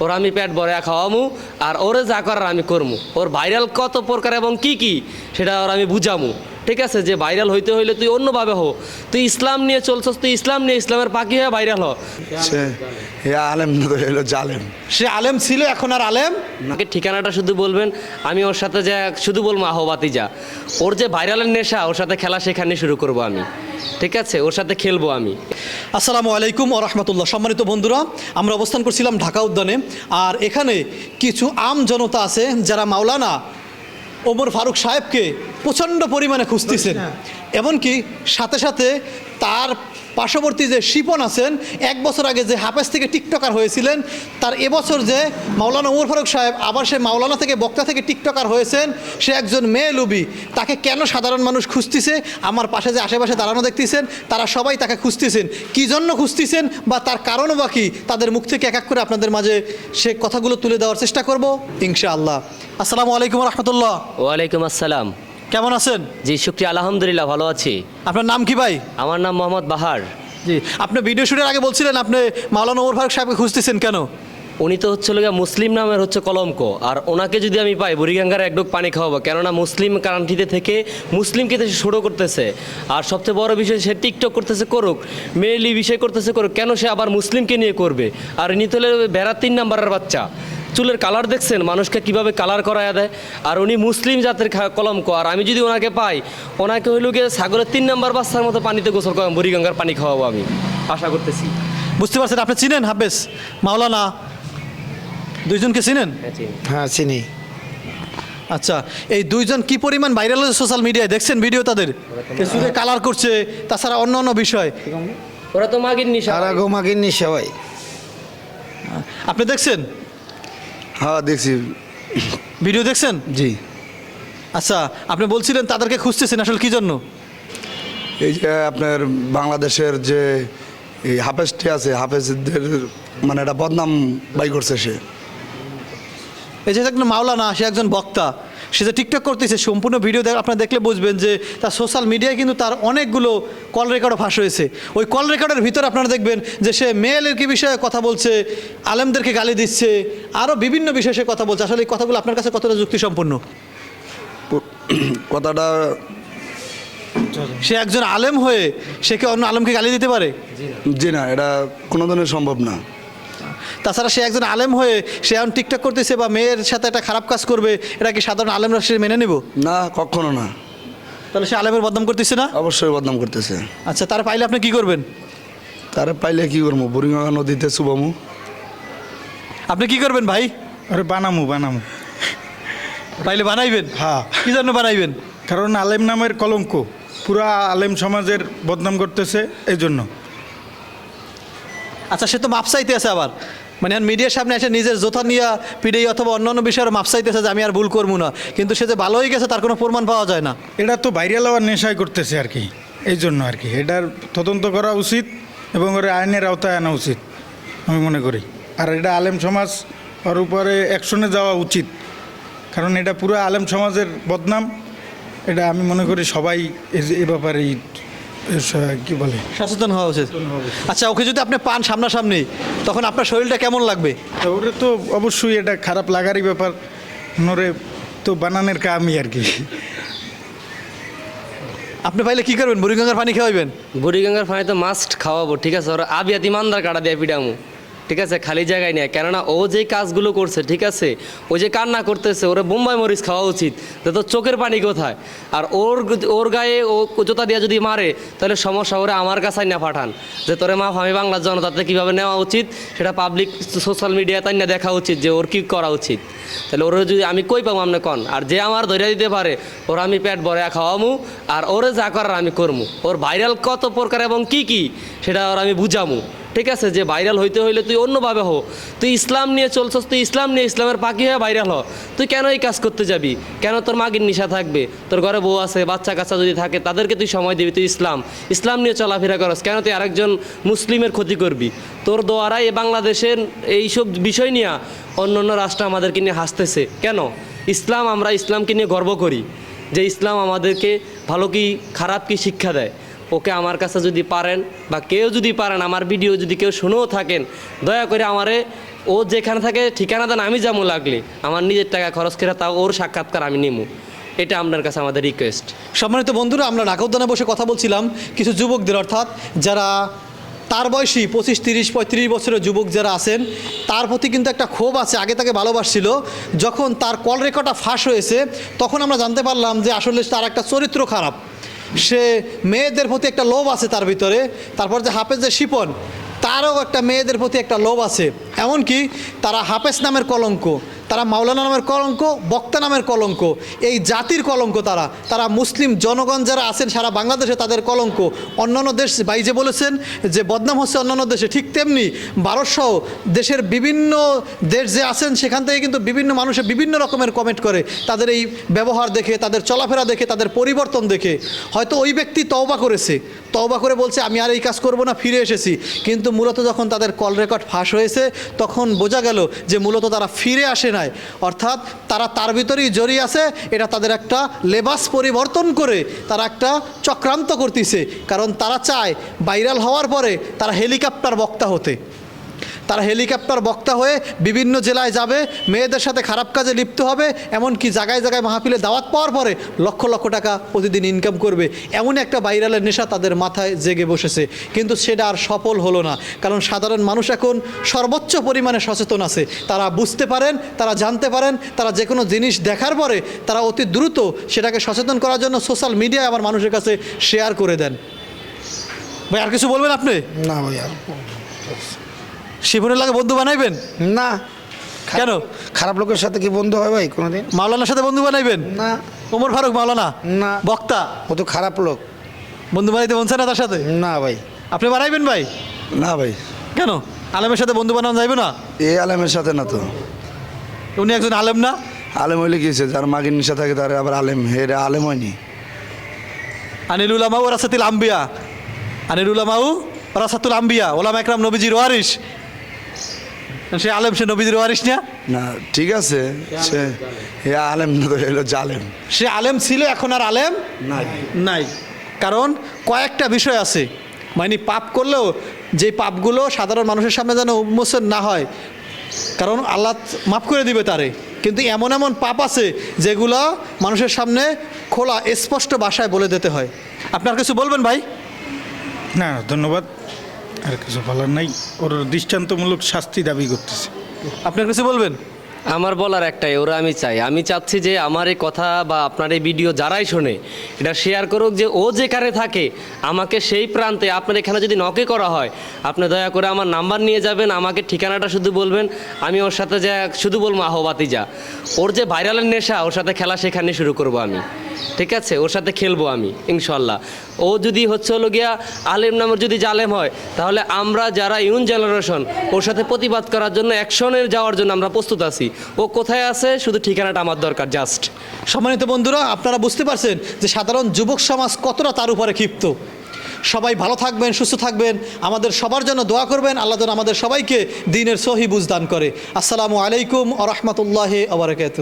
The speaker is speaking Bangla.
ওর আমি পেট ভরে খাওয়ামু, আর ওরে যা করার আমি করমু। ওর ভাইরাল কত প্রকার এবং কি কি, সেটা ওর আমি বুঝামু। ঠিক আছে যে ভাইরাল হইতে হইলে তুই অন্যভাবে হো তুই ইসলাম নিয়ে চলছস তুই ইসলাম নিয়ে ইসলামের পাখি হয়ে ভাইরাল হ। সে এ আলেম না তো হলো জালেম। সে আলেম ছিল এখন আর আলেম? আমাকে ঠিকানাটা শুধু বলবেন আমি ওর সাথে যে শুধু বলব আহবাতি যা ওর যে ভাইরালের নেশা ওর সাথে খেলা সেখানে শুরু করব আমি। ঠিক আছে ওর সাথে খেলব আমি। আসসালামু আলাইকুম ও রহমতুল্লাহ। সম্মানিত বন্ধুরা আমরা অবস্থান করছিলাম ঢাকা উদ্যানে আর এখানে কিছু আম জনতা আছে যারা মাওলানা ওমর ফারুক সাহেবকে প্রচণ্ড পরিমাণে খুঁজতেছেন। এমনকি সাথে সাথে তার পার্শ্ববর্তী যে শিপন আছেন এক বছর আগে যে হাফেজ থেকে টিকটকার হয়েছিলেন তার এবছর যে মাওলানা ওমর ফারুক সাহেব আবার সে মাওলানা থেকে বক্তা থেকে টিকটকার হয়েছেন সে একজন মেয়ে লুবি। তাকে কেন সাধারণ মানুষ খুঁজতেছে? আমার পাশে যে আশেপাশে দাঁড়ানো দেখতেছেন তারা সবাই তাকে খুঁজতেছেন। কী জন্য খুঁজতেছেন বা তার কারণও বা কী? তাদের মুখ থেকে এক এক করে আপনাদের মাঝে সে কথাগুলো তুলে দেওয়ার চেষ্টা করব ইনশাআল্লাহ। আসসালামু আলাইকুম রহমতুল্লাহ। ওয়ালাইকুম আসসালাম। কেমন আছেন? জি শুক্রিয়া আলহামদুলিল্লাহ ভালো আছি। আপনার নাম কি ভাই? আমার নাম মোহাম্মদ বাহার। জি আপনি ভিডিও শুটের আগে বলছিলেন আপনি মাওলানা ওমর ফারুক সাহেবকে খুঁজতেছেন কেন? উনি তো হচ্ছে লোক মুসলিম নামের হচ্ছে কলঙ্ক আর ওনাকে যদি আমি পাই বুড়িগঙ্গার এক ডোক পানি খাওয়াবো। কেননা মুসলিম কান্ট্রিতে থেকে মুসলিমকে তো সে শুরু করতেছে। আর সবচেয়ে বড় বিষয় সে টিকটক করতেছে করুক মেয়েলি বিষয় করতেছে করুক কেন সে আবার মুসলিমকে নিয়ে করবে? আর ইনি তো হলো বেড়ার তিন নাম্বারের বাচ্চা। চুলের কালার দেখছেন? মানুষকে কীভাবে কালার করায় দেয়? আর উনি মুসলিম জাতের কলঙ্ক আর আমি যদি ওনাকে পাই ওনাকে হইল গিয়ে সাগরের তিন নাম্বার বাচ্চার মতো পানিতে গোসল করাম বুড়িগঙ্গার পানি খাওয়াবো আমি। আশা করতেছি। বুঝতে পারছেন? আপনি চিনেন হাফেজ? মাওলানা? দুইজনকে চিনেন? হ্যাঁ চিনি। আচ্ছা এই দুইজন কি পরিমাণ ভাইরাল হয়েছে সোশ্যাল মিডিয়ায় দেখছেন ভিডিও তাদের? চুলে কালার করছে তাছাড়া অন্য অন্য বিষয়। ওরা তো মাগির নিশা। সবাই আপনি দেখছেন? হ্যাঁ দেখছি। ভিডিও দেখছেন? জি। আচ্ছা আপনি বলছিলেন তাদেরকে খুঁজতেছেন আসলে কি জন্য? এই যে আপনার বাংলাদেশের যে এই হাফেজটি আছে হাফেজদের মানে একটা বদনাম বাই করছে সে। এই যে একজন মাওলানা সে একজন বক্তা। সে যে টিকটক করতেছে সম্পূর্ণ ভিডিও দেখ আপনারা দেখলে বুঝবেন যে তার সোশ্যাল মিডিয়ায় কিন্তু তার অনেকগুলো কল রেকর্ডও ফাঁস হয়েছে। ওই কল রেকর্ডের ভিতরে আপনারা দেখবেন যে সে মেয়েলের কি বিষয়ে কথা বলছে আলেমদেরকে গালি দিচ্ছে আরও বিভিন্ন বিষয়ে সে কথা বলছে। আসলে এই কথাগুলো আপনার কাছে কতটা যুক্তিসম্পন্ন? কথাটা সে একজন আলেম হয়ে সে কি অন্য আলেমকে গালি দিতে পারে? জি না এটা কোনো ধরনের সম্ভব না। তাছাড়া সে একজন আলেম হয়ে সে এখন টিকটক করতেছে বা মেয়ের সাথে একটা খারাপ কাজ করবে এটা কি সাধারণ আলেমরা সে মেনে নিব? না কখনো না। তাহলে সে আলেমের বদনাম করতেছে না? অবশ্যই বদনাম করতেছে। আচ্ছা তার পাইলে আপনি কি করবেন? তার পাইলে কি করব বুড়িগঙ্গা নদীতে শুভমু আপনি কি করবেন ভাই? আরে বানামু বানামু। পাইলে বানাইবেন? হ্যাঁ। কি জন্য বানাইবেন? কারণ আলেম নামের কলঙ্ক। পুরা আলেম সমাজের বদনাম করতেছে এই জন্য আচ্ছা সে তো মাপ চাইতে আছে আবার। মানে মিডিয়ার সামনে এসে নিজের জোথা নিয়ে পিড়েই অথবা অন্যান্য বিষয়ের মাপ চাইতেছে যে আমি আর ভুল করব না। কিন্তু সে যে ভালো হয়ে গেছে, তার কোনো প্রমাণ পাওয়া যায় না। এটা তো ভাইরাল হওয়ার নেশায় করতেছে আর কি, এই জন্য আর কি। এটার তদন্ত করা উচিত এবং ওর আইনের আওতায় আনা উচিত, আমি মনে করি। আর এটা আলেম সমাজ, ওর উপরে অ্যাকশনে যাওয়া উচিত। কারণ এটা পুরো আলেম সমাজের বদনাম। এটা আমি মনে করি সবাই এ ব্যাপারে কি বলে? সচেতন হওয়া উচিত। আচ্ছা ওকে যদি আপনি পান সামনাসামনি তখন আপনার শরীরটা কেমন লাগবে? ওটা তো অবশ্যই এটা খারাপ লাগারই ব্যাপার। নরে তো বানানের কামই আর কি। আপনি পাইলে কি করবেন? বুড়িগঙ্গার পানি খাওয়াবেন বুড়িগঙ্গার পানি তো মাস্ট খাওয়াবো ঠিক আছে? ওরা আবিয়াতি মান্দার কাটা দিয়ে পিডামু ঠিক আছে, খালি জায়গায় নেয় কেননা ও যে কাজগুলো করছে, ঠিক আছে, ও যে কান্না করতেছে, ওরা বোম্বাই মরিচ খাওয়া উচিত। তো চোখের পানি কোথায়? আর ওর ওর গায়ে ও জোতা দিয়ে যদি মারে, তাহলে সমস্যা, ওরা আমার কাছে না পাঠান। যে তোরে মা আমি বাংলার জনতাতে কীভাবে নেওয়া উচিত, সেটা পাবলিক সোশ্যাল মিডিয়া তাই না দেখা উচিত যে ওর কী করা উচিত। তাহলে ওর যদি আমি কই পাবো, আপনি কন? আর যে আমার ধরে দিতে পারে, ওর আমি পেট ভরে খাওয়ামু, আর ওরে যা করার আমি করমু। ওর ভাইরাল কত প্রকার এবং কি কি, সেটা ওর আমি বুঝামু। ঠিক আছে, যে ভাইরাল হইতে হইলে তুই অন্যভাবে হো। তুই ইসলাম নিয়ে চলছস, তুই ইসলাম নিয়ে ইসলামের পাখি হয়ে ভাইরাল হ। তুই কেন এই কাজ করতে যাবি? কেন তোর মাগির নিশা থাকবে? তোর ঘরে বউ আছে, বাচ্চা কাচ্চা যদি থাকে, তাদেরকে তুই সময় দিবি, তুই ইসলাম। ইসলাম নিয়ে চলাফেরা করস, কেন তুই আরেকজন মুসলিমের ক্ষতি করবি? তোর দ্বারা এই বাংলাদেশের এইসব বিষয় নিয়ে অন্য অন্য রাষ্ট্র আমাদেরকে নিয়ে হাসতেছে। কেন? ইসলাম, আমরা ইসলামকে নিয়ে গর্ব করি। যে ইসলাম আমাদেরকে ভালো কি, খারাপ কি শিক্ষা দেয়। ওকে আমার কাছে যদি পারেন বা কেউ যদি পারেন, আমার ভিডিও যদি কেউ শুনেও থাকেন, দয়া করে আমারে ও যেখানে থাকে ঠিকানা দেন, আমি যাব লাগলে। আমার নিজের টাকা খরচ করে তাও ওর সাক্ষাৎকার আমি নিমু। এটা আপনার কাছে আমাদের রিকোয়েস্ট সম্মানিত বন্ধুরা, আমরা ঢাকা উদ্যানে বসে কথা বলছিলাম কিছু যুবকদের, অর্থাৎ যারা তার বয়সী পঁচিশ, তিরিশ, পঁয়ত্রিশ বছরের যুবক যারা আছেন, তার প্রতি কিন্তু একটা ক্ষোভ আছে, আগে তাকে ভালোবাসছিল। যখন তার কল রেকর্ডটা ফাঁস হয়েছে, তখন আমরা জানতে পারলাম যে আসলে তার একটা চরিত্র খারাপ। সে মেয়েদের প্রতি একটা লোভ আছে তার ভিতরে। তারপর যে হাফেজ যে শিপন, তারও একটা মেয়েদের প্রতি একটা লোভ আছে। এমনকি তারা হাফেজ নামের কলঙ্ক। তারা মাওলানা নামের কলঙ্ক, বক্তা নামের কলঙ্ক, এই জাতির কলঙ্ক তারা। তারা মুসলিম জনগণ যারা আছেন সারা বাংলাদেশে তাদের কলঙ্ক। অন্যান্য দেশ যে বলেছেন যে বদনাম হচ্ছে অন্যান্য দেশে, ঠিক তেমনি ভারতসহ দেশের বিভিন্ন দেশ যে আছেন সেখান থেকে কিন্তু বিভিন্ন মানুষে বিভিন্ন রকমের কমেন্ট করে। তাদের এই ব্যবহার দেখে, তাদের চলাফেরা দেখে, তাদের পরিবর্তন দেখে। হয়তো ওই ব্যক্তি তওবা করেছে। তওবা করে বলছে, আমি আর এই কাজ করব না, ফিরে এসেছি। কিন্তু মূলত যখন তাদের কল রেকর্ড ফাঁস হয়েছে, তখন বোঝা গেল যে মূলত তারা ফিরে আসে নাই অর্থাৎ তারা তার ভিতরেই জড়িয়ে আছে, এটা তাদের একটা লেবাস পরিবর্তন করে তারা একটা চক্রান্ত করতেছে। কারণ তারা চায় ভাইরাল হওয়ার পরে তারা হেলিকপ্টার বক্তা হতে। তারা হেলিকপ্টার বক্তা হয়ে বিভিন্ন জেলায় যাবে, মেয়েদের সাথে খারাপ কাজে লিপ্ত হবে, এমনকি জায়গায় জায়গায় মাহফিলে দাওয়াত পাওয়ার পরে লক্ষ লক্ষ টাকা প্রতিদিন ইনকাম করবে। এমন একটা ভাইরালের নেশা তাদের মাথায় জেগে বসেছে। কিন্তু সেটা আর সফল হলো না। কারণ সাধারণ মানুষ এখন সর্বোচ্চ পরিমাণে সচেতন আছে। তারা বুঝতে পারেন, তারা জানতে পারেন, তারা যে কোনো জিনিস দেখার পরে তারা অতি দ্রুত সেটাকে সচেতন করার জন্য সোশ্যাল মিডিয়ায় আমার মানুষের কাছে শেয়ার করে দেন। ভাই, আর কিছু বলবেন আপনি? না ভাই, আর শিবনের লাগে বন্ধু বানাইবেন? না। কেন? খারাপ লোকের সাথে কি বন্ধু হয় ভাই কোনোদিন? মাওলানার সাথে বন্ধু বানাইবেন? না। ওমর ফারুক মাওলানা? না। বক্তা? ও তো খারাপ লোক। বন্ধু বানাইতে চায় না তার সাথে? না ভাই। আপনি বানাইবেন ভাই? না ভাই। কেন? আলেমের সাথে বন্ধু বানানো যাইবে না? এ আলেমের সাথে না তো। উনি একজন আলেম না? আলেম হইলে কি হয়েছে যার মাগির নিশা থাকে তার আবার আলেম। হেরা আলেম হয়নি। আনিলুল আমাউ রাসাতুল আম্বিয়া। আনিলুল আমাউ রাসাতুল আম্বিয়া। ওলাম একরাম নবীজির ওয়ারিস সে আলেম সে নবীজির ওয়ারিস না? না ঠিক আছে। সে হে আলেম না তো হলো জালেম সে আলেম ছিল এখন আর আলেম নাই। নাই। কারণ কয়েকটা বিষয় আছে। মানে পাপ করলেও যে পাপগুলো সাধারণ মানুষের সামনে যেন উন্মোচন না হয় কারণ আল্লাহ মাফ করে দিবে তারে। কিন্তু এমন এমন পাপ আছে যেগুলো মানুষের সামনে খোলা স্পষ্ট ভাষায় বলে দিতে হয়। আপনার কিছু বলবেন ভাই? না ধন্যবাদ। আর কিছু বলার নাই। ওর দৃষ্টান্তমূলক শাস্তি দাবি করতেছে। আপনার কাছে বলবেন? আমার বলার একটাই, ওরা আমি চাই। আমি চাচ্ছি যে আমার এই কথা বা আপনার এই ভিডিও যারাই শোনে, এটা শেয়ার করুক যে ও যেখানে থাকে, আমাকে সেই প্রান্তে আপনার এখানে যদি নকে করা হয়, আপনি দয়া করে আমার নাম্বার নিয়ে যাবেন, আমাকে ঠিকানাটা শুধু বলবেন, আমি ওর সাথে যা, শুধু বলব আহবাতি যা। ওর যে ভাইরালের নেশা, ওর সাথে খেলা সেখানে শুরু করব আমি। ঠিক আছে? ওর সাথে খেলব আমি, ইনশাল্লাহ। ও যদি হচ্ছে হলো গিয়া আলেম নামের যদি জালেম হয়, তাহলে আমরা যারা ইউন জেনারেশন, ওর সাথে প্রতিবাদ করার জন্য অ্যাকশনে যাওয়ার জন্য আমরা প্রস্তুত আছি। ও কোথায় আছে? শুধু ঠিকানাটা আমার দরকার জাস্ট সম্মানিত বন্ধুরা, আপনারা বুঝতে পারছেন যে সাধারণ যুবক সমাজ কতটা তার উপরে ক্ষিপ্ত। সবাই ভালো থাকবেন, সুস্থ থাকবেন, আমাদের সবার জন্য দোয়া করবেন, আল্লাহ যেন আমাদের সবাইকে দিনের সহি বুঝদান করে। আসসালামু আলাইকুম আ রহমতুল্লাহ আবরকাত